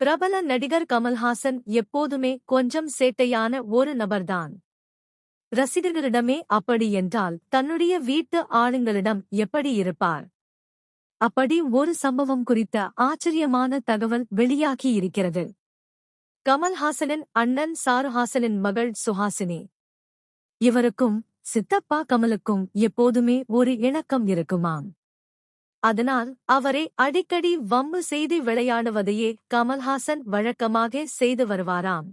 பிரபல நடிகர் கமல்ஹாசன் எப்போதுமே கொஞ்சம் சேட்டையான ஒரு நபர்தான். ரசிகர்களிடமே அப்படி என்றால் தன்னுடைய வீட்டு ஆளுங்களிடம் எப்படி இருப்பார்? அப்படி ஒரு சம்பவம் குறித்த ஆச்சரியமான தகவல் வெளியாகி இருக்கிறது. கமல்ஹாசனின் அண்ணன் சாருஹாசனின் மகள் சுஹாசினி. இவருக்கும் சித்தப்பா கமலுக்கும் எப்போதுமே ஒரு இணக்கம் இருக்குமாம். அதனால் அவரை அடிக்கடி வம்பு செய்து விளையாடுவதையே கமல்ஹாசன் வழக்கமாக செய்து வருவாராம்.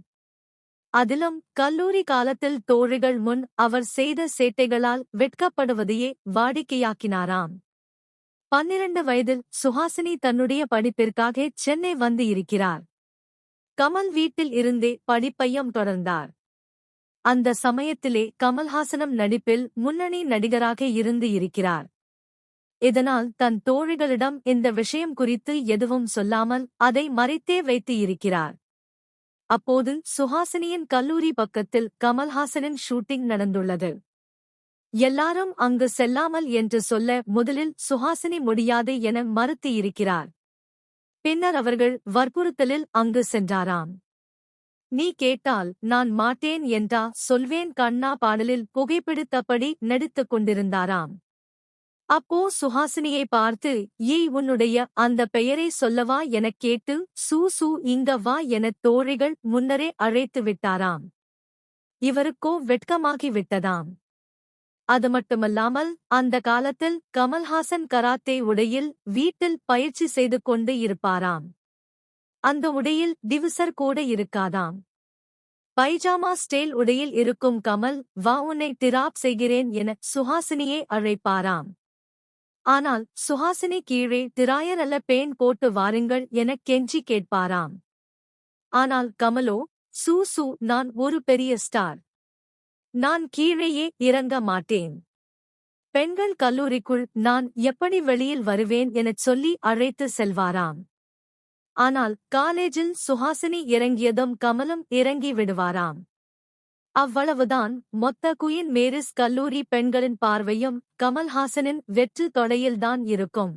அதிலும் கல்லூரி காலத்தில் தோழிகள் முன் அவர் செய்த சேட்டைகளால் வெட்கப்படுவதையே வாடிக்கையாக்கினாராம். பன்னிரண்டு வயதில் சுஹாசினி தன்னுடைய படிப்பிற்காக சென்னை வந்து இருக்கிறார். கமல் வீட்டில் இருந்தே படிப்பையும் தொடர்ந்தார். அந்த சமயத்திலே கமல்ஹாசனம் நடிப்பில் முன்னணி நடிகராக இருந்து இருக்கிறார். இதனால் தன் தோழிகளிடம் இந்த விஷயம் குறித்து எதுவும் சொல்லாமல் அதை மறைத்தே வைத்து இருக்கிறார் அப்போது சுஹாசினியின் கல்லூரி பக்கத்தில் கமல்ஹாசனின் ஷூட்டிங் நடந்துள்ளது. எல்லாரும் அங்கு செல்லாமல் என்று சொல்ல முதலில் சுஹாசினி முடியாது என மறுத்து இருக்கிறார் பின்னர் அவர்கள் வற்புறுத்தலில் அங்கு சென்றாராம். நீ கேட்டால் நான் மாட்டேன் என்றா சொல்வேன் கண்ணா பாடலில் புகைப்பிடித்தபடி நடித்துக் கொண்டிருந்தாராம். அப்போ சுஹாசினியை பார்த்து ஏய் உன்னுடைய அந்த பெயரை சொல்லவா எனக் கேட்டு சூ சூ இங்க வா எனத் தோழிகள் முன்னரே அழைத்து விட்டாராம். இவருக்கோ வெட்கமாகி விட்டதாம். அது மட்டுமல்லாமல் அந்த காலத்தில் கமல்ஹாசன் கராத்தே உடையில் வீட்டில் பயிற்சி செய்து கொண்டு இருப்பாராம். அந்த உடையில் டிவிசர் கூட இருக்காதாம். பைஜாமா ஸ்டேல் உடையில் இருக்கும் கமல் வா உன்னை திராப் செய்கிறேன் என சுஹாசினியே அழைப்பாராம். ஆனால் சுஹாசினி கீழே திராயரல்ல பேன் போட்டு வாருங்கள் எனக் கெஞ்சி கேட்பாராம். ஆனால் கமலோ சூ சூ நான் ஒரு பெரிய ஸ்டார். நான் கீழேயே இறங்க மாட்டேன். பெண்கள் கல்லூரிக்குள் நான் எப்படி வெளியில் வருவேன் எனச் சொல்லி அழைத்து செல்வாராம். ஆனால் காலேஜில் சுஹாசினி இறங்கியதும் கமலும் இறங்கி விடுவாராம். அவ்வளவுதான். மொத்த குயின் மேரிஸ் கல்லூரி பெண்களின் பார்வையும் கமல்ஹாசனின் வெற்று தொடையில்தான் இருக்கும்.